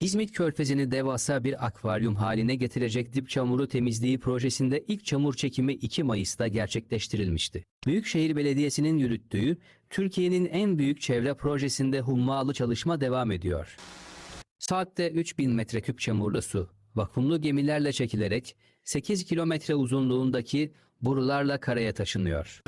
İzmit Körfezi'ni devasa bir akvaryum haline getirecek dip çamuru temizliği projesinde ilk çamur çekimi 2 Mayıs'ta gerçekleştirilmişti. Büyükşehir Belediyesi'nin yürüttüğü Türkiye'nin en büyük çevre projesinde hummalı çalışma devam ediyor. Saatte 3000 metreküp çamurlu su, vakumlu gemilerle çekilerek 8 kilometre uzunluğundaki borularla karaya taşınıyor.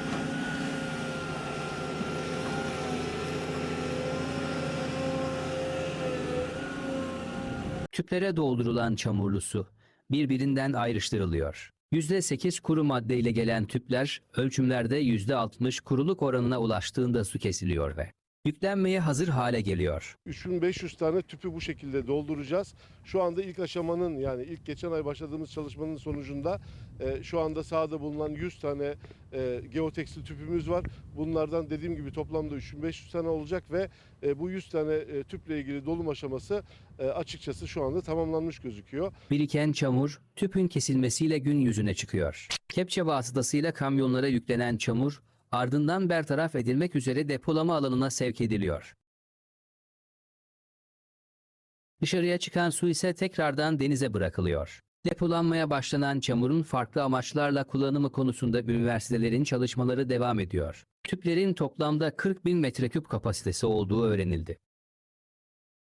Tüplere doldurulan çamurlu su birbirinden ayrıştırılıyor. %8 kuru madde ile gelen tüpler ölçümlerde %60 kuruluk oranına ulaştığında su kesiliyor ve yüklenmeye hazır hale geliyor. 3500 tane tüpü bu şekilde dolduracağız. Şu anda ilk aşamanın yani ilk geçen ay başladığımız çalışmanın sonucunda e, şu anda sahada bulunan 100 tane e, geotekstil tüpümüz var. Bunlardan dediğim gibi toplamda 3500 tane olacak ve e, bu 100 tane e, tüple ilgili dolum aşaması e, açıkçası şu anda tamamlanmış gözüküyor. Biriken çamur tüpün kesilmesiyle gün yüzüne çıkıyor. Kepçe vasıtasıyla kamyonlara yüklenen çamur ardından bertaraf edilmek üzere depolama alanına sevk ediliyor. Dışarıya çıkan su ise tekrardan denize bırakılıyor. Depolanmaya başlanan çamurun farklı amaçlarla kullanımı konusunda üniversitelerin çalışmaları devam ediyor. Tüplerin toplamda 40 bin metreküp kapasitesi olduğu öğrenildi.